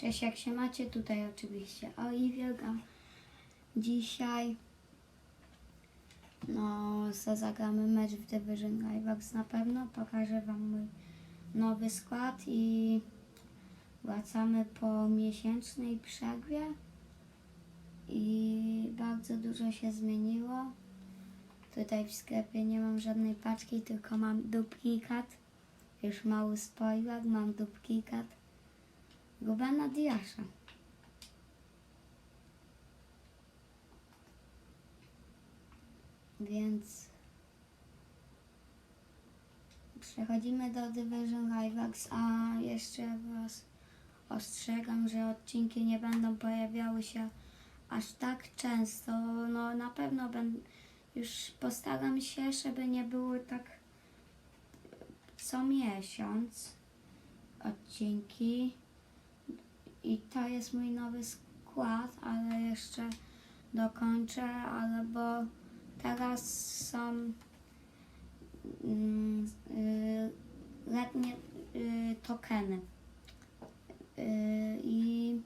Cześć, jak się macie? Tutaj oczywiście Oliwia. Dzisiaj no, za- zagramy mecz w Division Rivals na pewno. Pokażę Wam mój nowy skład i wracamy po miesięcznej przerwie i bardzo dużo się zmieniło. Tutaj w sklepie nie mam żadnej paczki, tylko mam duplikat. Już mały spoiler, mam duplikat. Rubena Diasza. Więc przechodzimy do Division Rivals, a jeszcze Was ostrzegam, że odcinki nie będą pojawiały się aż tak często. No na pewno już postaram się, żeby nie było tak co miesiąc odcinki. I to jest mój nowy skład, ale jeszcze dokończę, ale bo teraz są mm, y, letnie y, tokeny. Y, I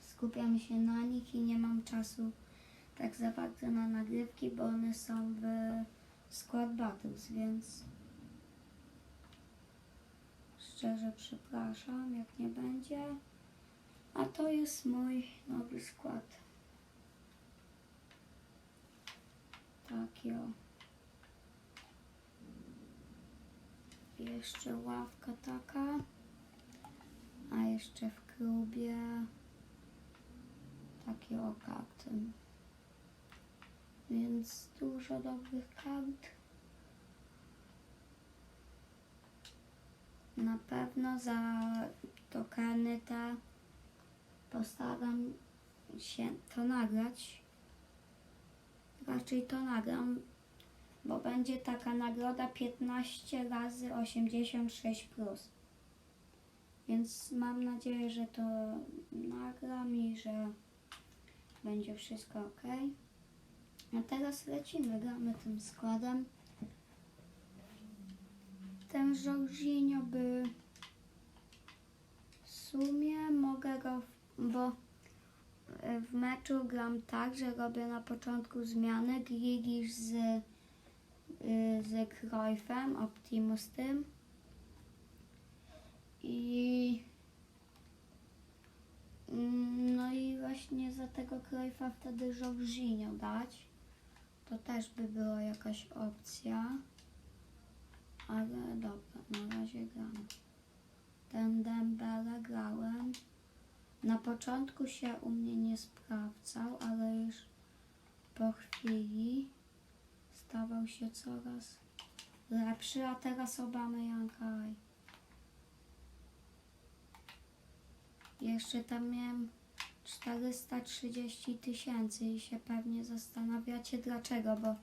skupiam się na nich i nie mam czasu tak za bardzo na nagrywki, bo one są w Squad Battles, więc szczerze przepraszam, jak nie będzie. A to jest mój nowy skład. Taki o. Jeszcze ławka taka. A jeszcze w klubie taki o karty. Więc dużo dobrych kart. Na pewno za tokeny te postaram się to nagrać. Raczej to nagram, bo będzie taka nagroda 15 razy 86 plus. Więc mam nadzieję, że to nagram i że będzie wszystko ok. A teraz lecimy, gramy tym składem. Ten Jorginho by w sumie mogę go, bo w meczu gram tak, że robię na początku zmiany Grigisz z, y, z Cruyffem, Optimus tym i mm, no i właśnie za tego Cruyffa wtedy Jorginho dać. To też by była jakaś opcja. Ale dobra, na razie gram. Ten Dembele grałem. Na początku się u mnie nie sprawdzał, ale już po chwili stawał się coraz lepszy, a teraz Obamy Jankaj. Jeszcze tam miałem 430 tysięcy i się pewnie zastanawiacie dlaczego, bo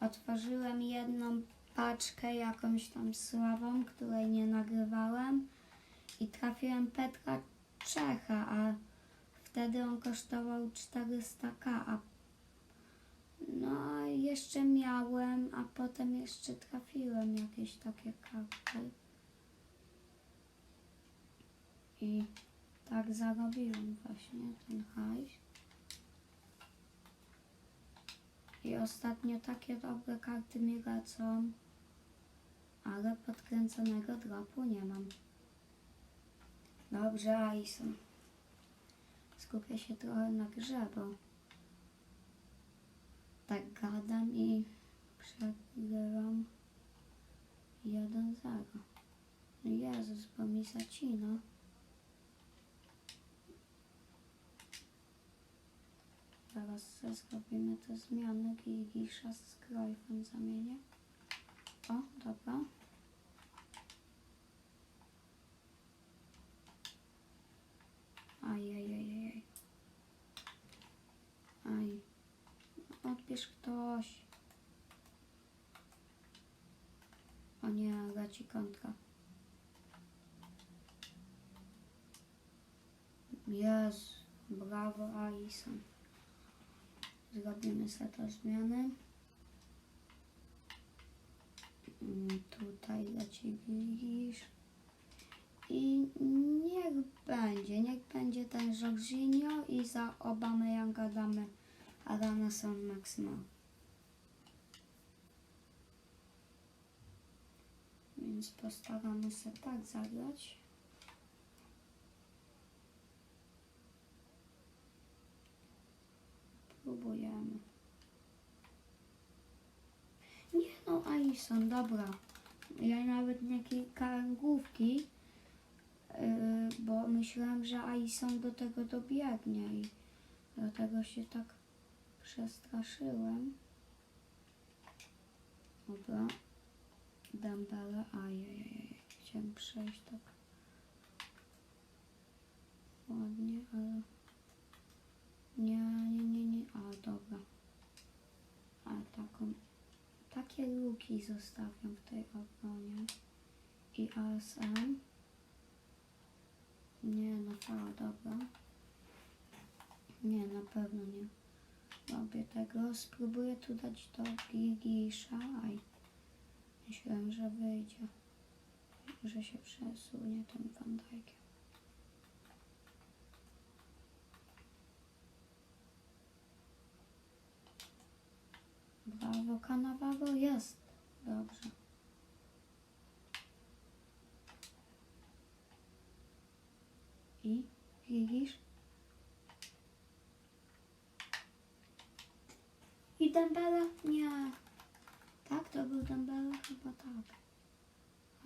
otworzyłem jedną paczkę jakąś tam sławą, której nie nagrywałem i trafiłem Petra Czecha, a wtedy on kosztował 400k, a no jeszcze miałem, a potem jeszcze trafiłem jakieś takie karty. I tak zarobiłem właśnie ten hajs. I ostatnio takie dobre karty mi lecą, ale podkręconego dropu nie mam. Dobrze, Alison. Skupię się trochę na grze, bo tak gadam i przegrywam 1-0. No Jezus, bo mi zacina. Se zrobimy te zmiany. Gigisza z Cruyffem zamienię. O, dobra. Ajajajajaj. Aj. Odbierz ktoś. O nie, leci kontra. Jezu, brawo Alison. Zrobimy sobie zmiany. Mm, Tutaj leci Gigisz. I niech będzie. Niech będzie ten Jorginho i za Obameyanga damy Adana Son Maximal. Więc postaramy się tak zagrać. Próbujemy. Nie no, Alison, dobra. Ja nawet nie klikałem główki, yy, bo myślałam, że Alison do tego dobiegnie i dlatego się tak przestraszyłem. Dobra. Dambele, ajajaj, chciałem przejść tak ładnie, ale nie, nie, nie, nie, a dobra. Ale taką, takie luki zostawiam w tej obronie i ASM. Nie, no fała, dobra. Nie, na pewno nie robię tego. Spróbuję tu dać to Gigisza. Aj. Myślałem, że wyjdzie. Że się przesunie tym Van. Brawo, Cannavaro jest. Dobrze. I Gigisz. I Dembele? Nie. Tak, to był Dembele? Chyba tak.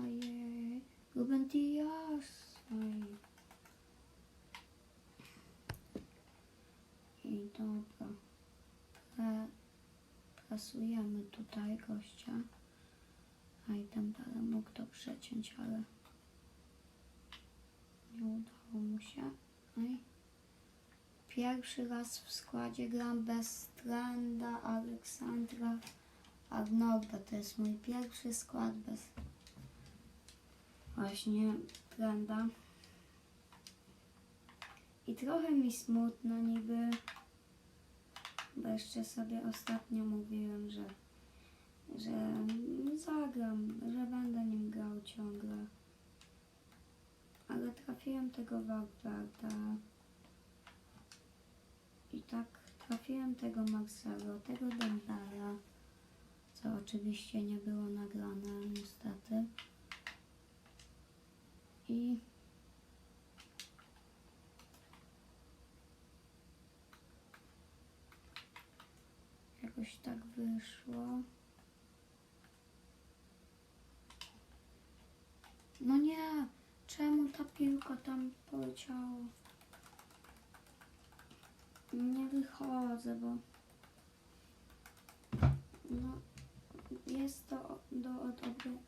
Ojej. Ruben Diaz. Oj. I dobra. Pre, presujemy tutaj gościa. A i Dembele mógł to przeciąć, ale nie udało mu się. Oj. Pierwszy raz w składzie gram bez Trenda, Aleksandra, Arnolda. To jest mój pierwszy skład bez właśnie Trenda. I trochę mi smutno niby, bo jeszcze sobie ostatnio mówiłem, że, że zagram, że będę nim grał ciągle. Ale trafiłem tego Warbarda. I tak trafiłem tego Marcelo, tego Dembala, co oczywiście nie było nagrane niestety. I jakoś tak wyszło. No nie, czemu ta piłka tam poleciała? Nie wychodzę, bo no, jest to do, odrobienia,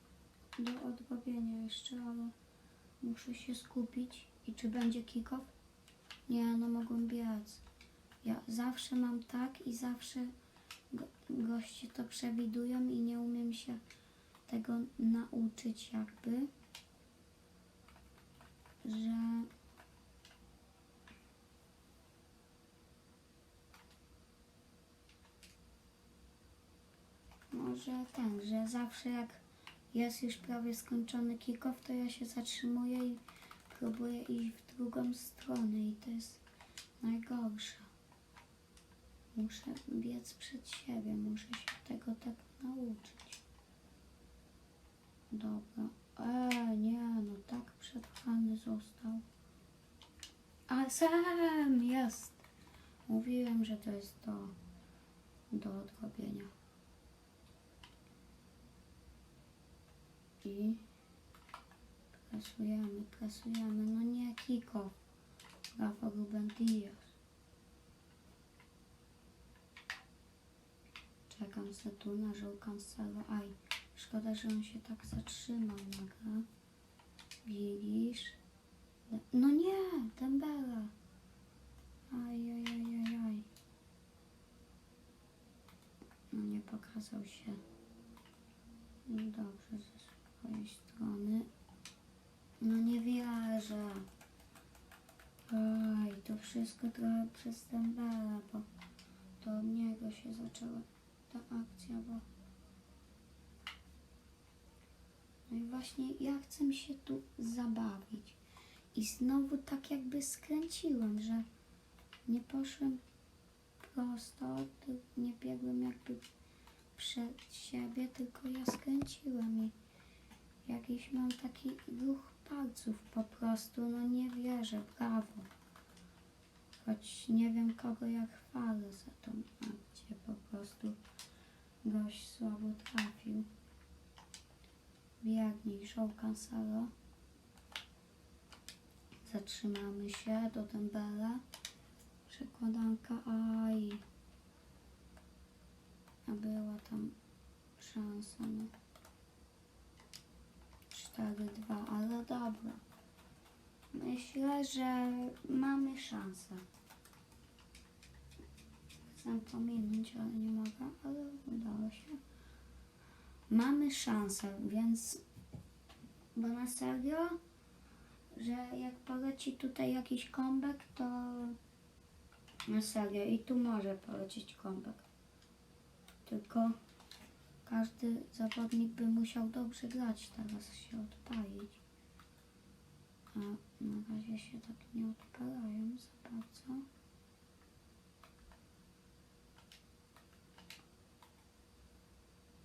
do odrobienia jeszcze, ale muszę się skupić. I czy będzie kick-off? Nie, no mogłem biec. Ja zawsze mam tak i zawsze goście to przewidują i nie umiem się tego nauczyć jakby, że Może ten, że zawsze jak jest już prawie skończony kick-off, to ja się zatrzymuję i próbuję iść w drugą stronę i to jest najgorsze. Muszę biec przed siebie, muszę się tego tak nauczyć. Dobra. E, nie, no tak przetrwany został. A sam jest. Mówiłem, że to jest do, do odrobienia. I prasujemy, prasujemy. No nie Kiko. Rafa Ruben. Czekam se tu na żół Cancelo. Aj, szkoda, że on się tak zatrzymał nagle. Widzisz? No nie, Dembele. Aj, aj, aj, aj, aj. No nie pokazał się. No dobrze ze swojej strony. No nie wierzę. Oj, to wszystko trochę przez Dembele, bo to od niego się zaczęła ta akcja, bo... No i właśnie ja chcę się tu zabawić. I znowu tak jakby skręciłem, że nie poszłem prosto, nie biegłem jakby przed siebie, tylko ja skręciłem i jakiś mam taki ruch palców po prostu, no nie wierzę, brawo. Choć nie wiem kogo ja chwalę za tą akcję, po prostu gość słabo trafił. Biegnij, show cancelo. Zatrzymamy się do Dembele. Przekładanka, aj. A była tam szansa, no. 4-2, ale dobra. Myślę, że mamy szansę. Chcę pominąć, ale nie mogę, ale udało się. Mamy szansę, więc bo na serio, że jak poleci tutaj jakiś comeback, to na serio i tu może polecieć comeback. Tylko każdy zawodnik by musiał dobrze grać, teraz się odpalić. A na razie się tak nie odpalają za bardzo.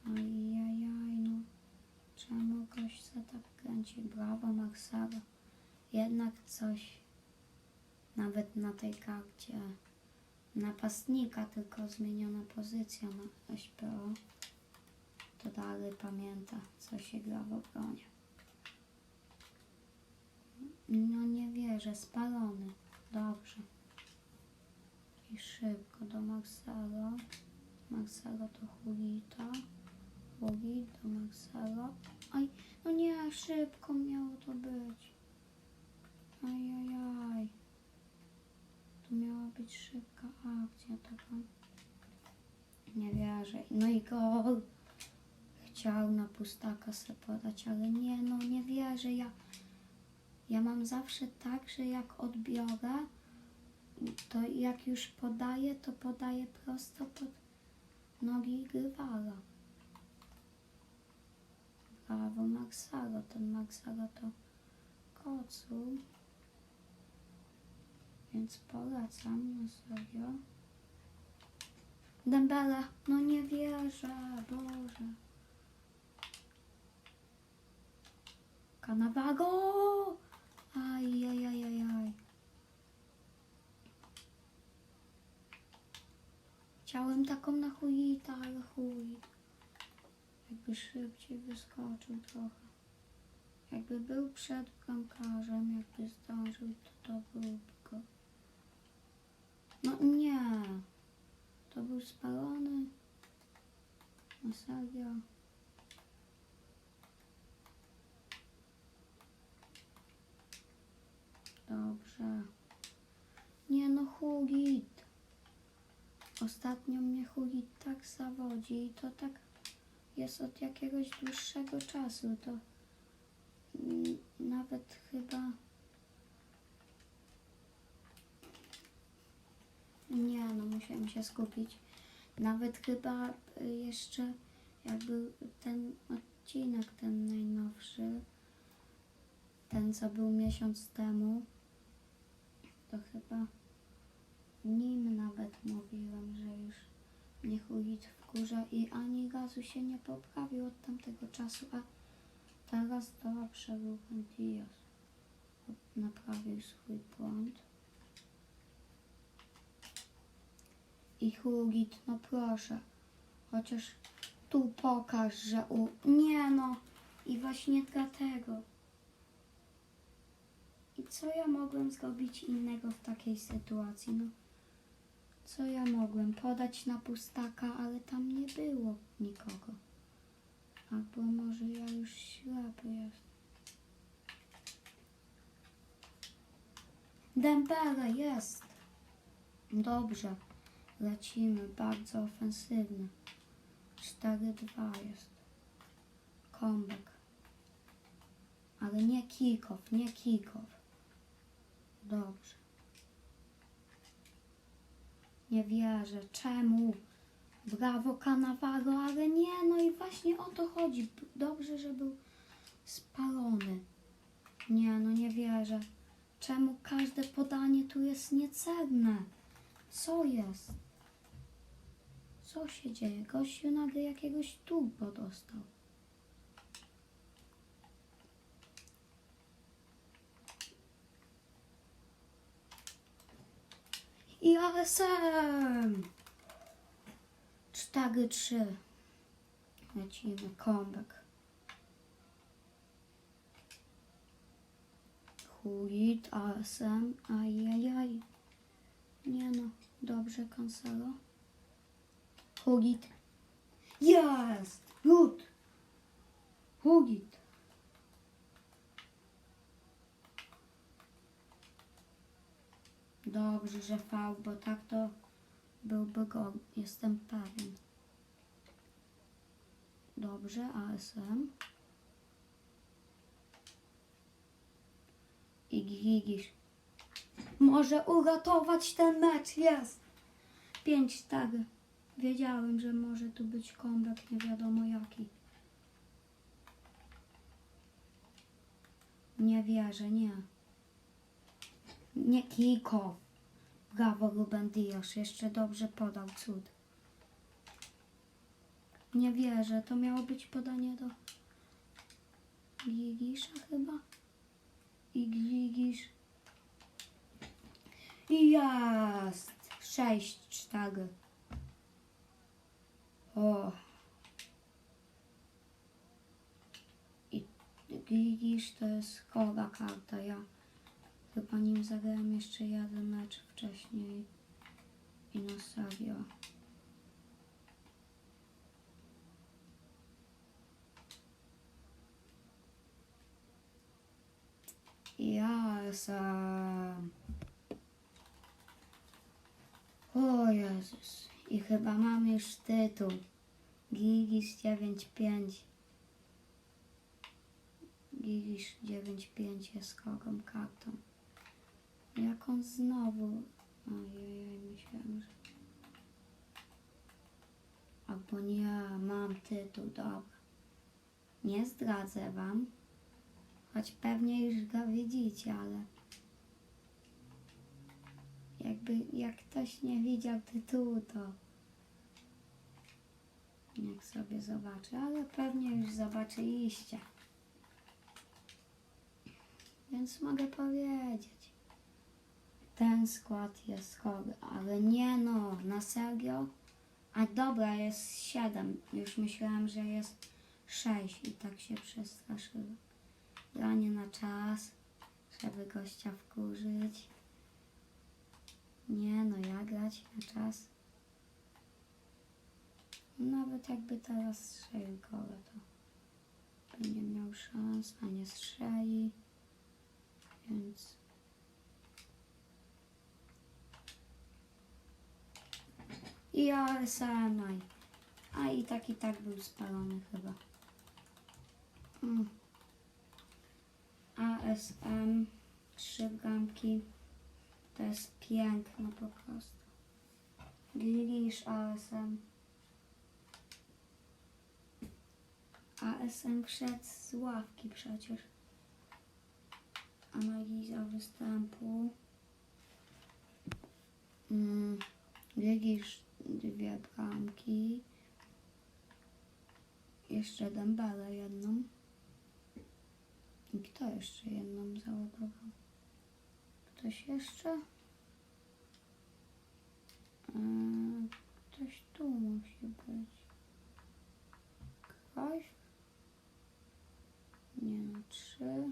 Ajajaj, no. Czemu gość się tak kręci? Brawo, Marsala. Jednak coś, nawet na tej karcie napastnika, tylko zmieniona pozycja na SPO, to dalej pamięta, co się gra w obronie. No nie wierzę, spalony. Dobrze. I szybko do Marcelo. Marcelo to Hulita. Hulit do Marcelo. Aj, no nie, szybko miało to być. Ajajaj. To miała być szybka akcja taka. Nie wierzę. No i gol. Chciał na pustaka se podać, ale nie, no nie wierzę. Ja, ja mam zawsze tak, że jak odbiorę, to jak już podaję, to podaję prosto pod nogi rywala. Brawo, Maxaro. Ten Maxaro to kocu. Więc polecam na serio. Dembele, no nie wierzę, Boże. Cannavaro! Aj, aj, aj, aj, aj. Chciałem taką na chujita, ale chuj. Jakby szybciej wyskoczył trochę. Jakby był przed bramkarzem, jakby zdążył, to to byłby go. No nie. To był spalony. Na serio. Dobrze. Nie no, Hugit. Ostatnio mnie Hugit tak zawodzi i to tak jest od jakiegoś dłuższego czasu. To nawet chyba... Nie no, musiałem się skupić. Nawet chyba y, jeszcze jak był ten odcinek, ten najnowszy, ten co był miesiąc temu, to chyba nim nawet mówiłem, że już mnie chujit wkurza i ani razu się nie poprawił od tamtego czasu, a teraz dobrze Ruben Diaz naprawił swój błąd. I Hugit, no proszę, chociaż tu pokaż, że u... Nie no, i właśnie dlatego. I co ja mogłem zrobić innego w takiej sytuacji? No, co ja mogłem? Podać na pustaka, ale tam nie było nikogo. Albo może ja już ślepy jestem. Dembele jest. Dobrze. Lecimy, bardzo ofensywny. 4-2 jest. Comeback. Ale nie kick-off, nie kick-off. Dobrze. Nie wierzę. Czemu? Brawo Cannavaro, ale nie, no i właśnie o to chodzi. Dobrze, że był spalony. Nie, no nie wierzę. Czemu każde podanie tu jest niecenne? Co jest? Co się dzieje? Gościu nagle jakiegoś turbo dostał. I ASM! 4-3. Lecimy, comeback. Hulit, ASM, ajajaj. Nie no, dobrze, Cancelo. Hugit. Jest! Good! Hugit. Dobrze, że V, bo tak to byłby go, jestem pewien. Dobrze, ASM. I Gigisz. Może uratować ten mecz, jest! Pięć tak. Wiedziałem, że może tu być comeback, nie wiadomo jaki. Nie wierzę, nie. Nie Kiko. Brawo, Ruben. Jeszcze dobrze podał cud. Nie wierzę. To miało być podanie do Gigisza chyba? I Gigisz. I Jest! Sześć, cztery. O. I Gigisz to jest chora karta. Ja chyba nim zagrałem jeszcze jeden mecz wcześniej. I na serio. Jasem. O Jezus. I chyba mam już tytuł. Gigisz 9.5. Gigisz 9.5 jest kogo kartą. Jak on znowu... Ojej, myślałem, że... Albo nie, mam tytuł, dobra. Nie zdradzę wam. Choć pewnie już go widzicie, ale... Jakby, jak ktoś nie widział tytułu, to... Niech sobie zobaczy, ale pewnie już zobaczyliście. Więc mogę powiedzieć. Ten skład jest chory, ale nie no, na serio? A dobra, jest 7. Już myślałem, że jest 6 i tak się przestraszyłem. Granie na czas, żeby gościa wkurzyć. Nie no, ja grać na czas. Nawet jakby teraz strzelił kole, to nie miał szans, a nie strzeli. Więc i ASM, a i tak i tak był spalony chyba. Mm. ASM, trzy bramki, to jest piękne po prostu. Glisz ASM. ASM wszedł z ławki przecież. Analiza występu. Mm, dwie bramki. Jeszcze Dembele jedną. I kto jeszcze jedną załadował? Ktoś jeszcze? Eee, ktoś tu musi być. Ktoś? Nie no, trzy.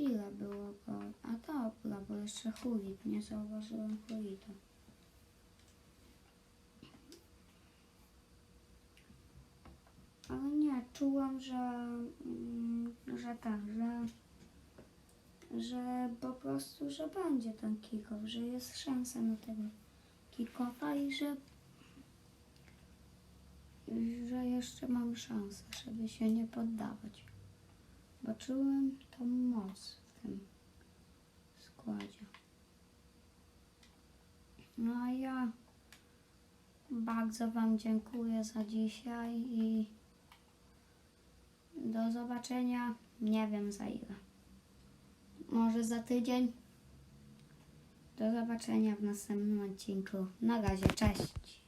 Ile było go? A dobra, bo jeszcze Hulit. Nie zauważyłem Hulita. Ale nie, czułam, że, mm, że tak, że, że po prostu, że będzie ten kick-off, że jest szansa na tego kick-offa i że, że jeszcze mam szansę, żeby się nie poddawać. Bo czułem tą moc w tym składzie. No a ja bardzo Wam dziękuję za dzisiaj i do zobaczenia. Nie wiem za ile. Może za tydzień. Do zobaczenia w następnym odcinku. Na razie, cześć.